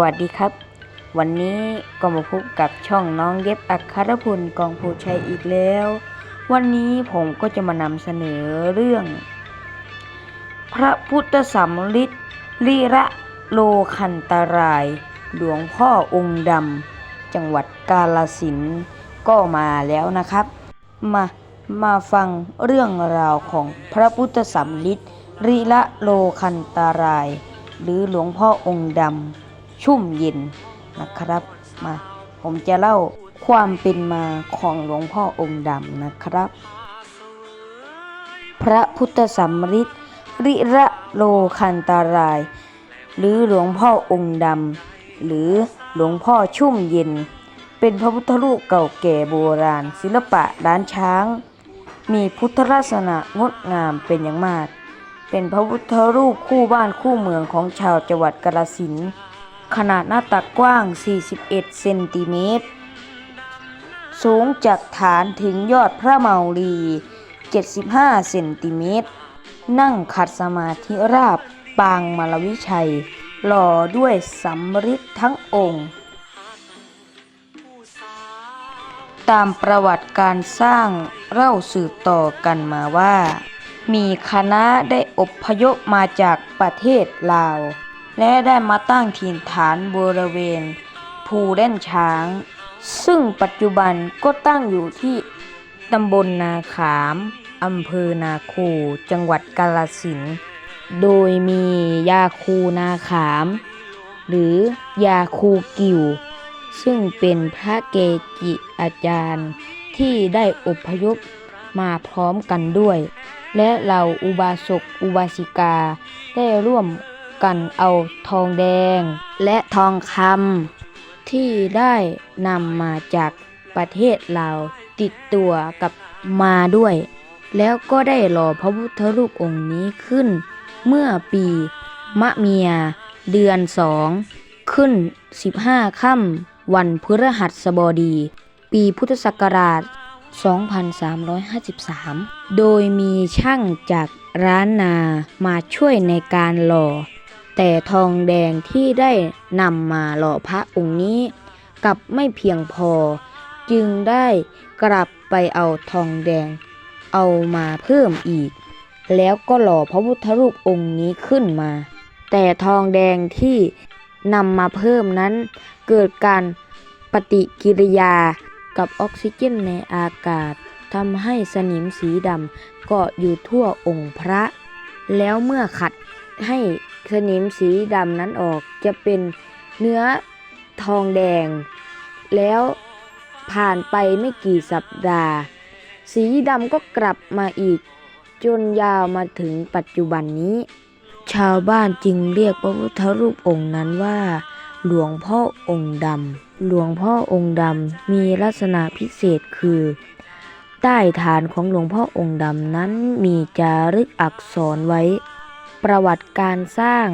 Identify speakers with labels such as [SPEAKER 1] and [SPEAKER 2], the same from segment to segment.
[SPEAKER 1] วัสดีครับ วันนี้ก็มาพบกับช่องน้องเย็บอัครพลกองภูชัยอีกแล้ว วันนี้ผมก็จะมานำเสนอเรื่อง พระพุทธสัมฤทธิ์ลีระโลคันตราย หลวงพ่อองค์ดำจังหวัดกาลสินก็มาแล้วนะครับ มามาฟังเรื่องราวของพระพุทธสัมฤทธิ์ลีระโลคันตราย หรือหลวงพ่อองค์ดำ ชุ่มเย็นนะครับ มา ผมจะเล่าความเป็นมาของหลวงพ่อองค์ดำนะครับ พระพุทธสัมฤทธิ์ริระโลคันตาราย หรือหลวงพ่อองค์ดำหรือหลวงพ่อชุ่มเย็น เป็นพระพุทธรูปเก่าแก่โบราณ ศิลปะล้านช้าง มีพุทธลักษณะงดงามเป็นอย่างมาก เป็นพระพุทธรูปคู่บ้านคู่เมืองของชาวจังหวัดกาฬสินธุ์ ขนาดหน้าตักกว้าง 41 เซนติเมตร สูงจากฐานถึงยอดพระเมาลี75 เซนติเมตร นั่งขัดสมาธิราบปางมารวิชัย หล่อด้วยสัมฤทธิ์ทั้งองค์ ตามประวัติการสร้างเล่าสืบต่อกันมาว่า มีคณะได้อพยพมาจากประเทศลาว และได้มาตั้งถิ่นฐานบริเวณ ภูเล่นช้าง ซึ่งปัจจุบันก็ตั้งอยู่ที่ตำบลนาขามอำเภอนาคูจังหวัดกาฬสินธุ์โดยมียาคูนาขาม หรือยาคูกิว ซึ่งเป็นพระเกจิอาจารย์ที่ได้อพยพมาพร้อมกันด้วย และเหล่าอุบาสกอุบาสิกาได้ร่วม กันเอาทองแดง และทองคำที่ได้นำมาจากประเทศลาวติดตัวกับมาด้วย แล้วก็ได้หล่อพระพุทธรูปองค์นี้ขึ้น เมื่อปีมะเมีย เดือนสอง ขึ้น 15ค่ำวันพฤหัสบดี ปีพุทธศักราช 2353 โดยมีช่างจากร้านนามาช่วยในการหล่อ แต่ทองแดงที่ได้นำมาหล่อพระองค์นี้กลับไม่เพียงพอ จึงได้กลับไปเอาทองแดง เอามาเพิ่มอีก แล้วก็หล่อพระพุทธรูปองค์นี้ขึ้นมา แต่ทองแดงที่นำมาเพิ่มนั้น เกิดการปฏิกิริยากับออกซิเจนในอากาศทำให้สนิมสีดำเกาะอยู่ทั่วองค์พระ แล้วเมื่อขัดให้ สนิมสีดำนั้นออกจะเป็นเนื้อทองแดง แล้วผ่านไปไม่กี่สัปดาห์ สีดำก็กลับมาอีก จนยาวมาถึงปัจจุบันนี้ ชาวบ้านจึงเรียกพระพุทธรูปองค์นั้นว่า หลวงพ่อองค์ดำหลวงพ่อองค์ดำมีลักษณะพิเศษคือ ใต้ฐานของหลวงพ่อองค์ดำนั้นมีจารึกอักษรไว้ ประวัติการสร้าง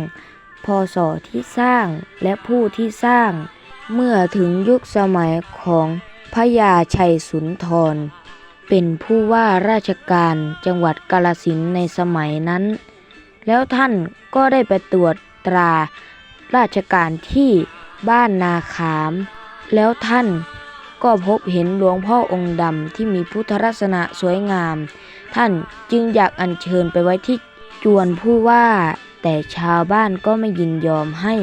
[SPEAKER 1] พศที่สร้างและผู้ที่สร้าง เมื่อถึงยุคสมัยของพระยาชัยสุนทร เป็นผู้ว่าราชการจังหวัดกาฬสินในสมัยนั้น แล้วท่านก็ได้ไปตรวจตราราชการที่บ้านนาขาม แล้วท่านก็พบเห็นหลวงพ่อองค์ดำที่มีพุทธลักษณะสวยงาม ท่านจึงอยากอัญเชิญไปไว้ที่ จวนผู้ว่า แต่ชาวบ้านก็ไม่ยินยอมให้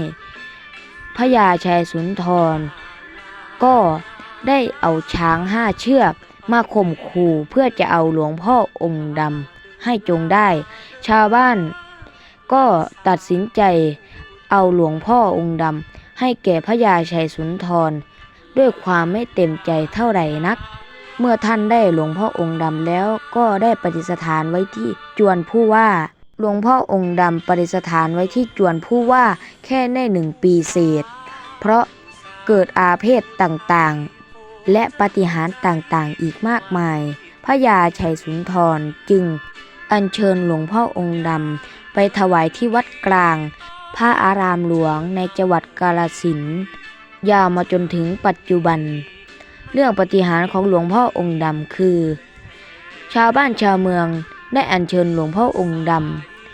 [SPEAKER 1] พระยาชัยสุนทร ก็ได้เอาช้างห้าเชือกมาข่มขู่เพื่อจะเอาหลวงพ่อองค์ดำให้จงได้ ชาวบ้านก็ตัดสินใจเอาหลวงพ่อองค์ดำให้แก่พระยาชัยสุนทร ด้วยความไม่เต็มใจเท่าไหร่นัก เมื่อท่านได้หลวงพ่อองค์ดำแล้วก็ได้ปฏิสถานไว้ที่จวนผู้ว่า หลวงพ่อองค์ดำปฏิสถานไว้ที่จวนผู้ว่าแค่ได้หนึ่งปีเศษ เพราะเกิดอาเพศต่างๆ และปฏิหารต่างๆ อีกมากมาย พระยาชัยสุนทรจึงอัญเชิญหลวงพ่อองค์ดำไปถวายที่วัดกลาง พระอารามหลวงในจังหวัดกาฬสินยาวมาจนถึงปัจจุบัน เรื่องปฏิหารของหลวงพ่อองค์ดำคือ ชาวบ้านชาวเมือง ได้อัญเชิญหลวงพ่อองค์ด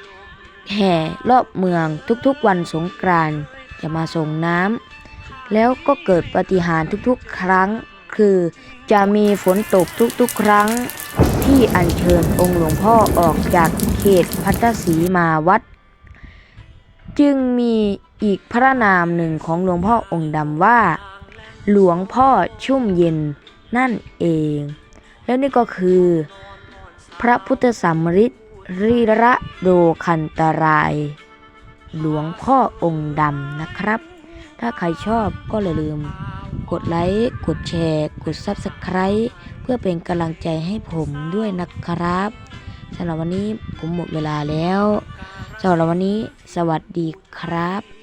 [SPEAKER 1] ำแห่รอบเมืองทุกๆวันสงกรานต์จะมาส่งน้ำแล้วก็เกิดปฏิหารทุกๆ ครั้ง คือจะมีฝนตกทุกๆ ครั้ง ที่อัญเชิญองค์หลวงพ่อออกจากเขตพัทธสีมาวัด จึงมีอีกพระนามหนึ่งของหลวงพ่อองค์ดำว่า หลวงพ่อชุ่มเย็นนั่นเอง แล้วนี่ก็คือ พระพุทธสัมฤทธิ์ริระโดคันตราย หลวงพ่อองค์ดำนะครับ ถ้าใครชอบก็อย่าลืม กดไลค์กดแชร์ กด Subscribe เพื่อเป็นกำลังใจให้ผมด้วยนะครับสำหรับวันนี้ผมหมดเวลาแล้วสำหรับวันนี้สวัสดีครับ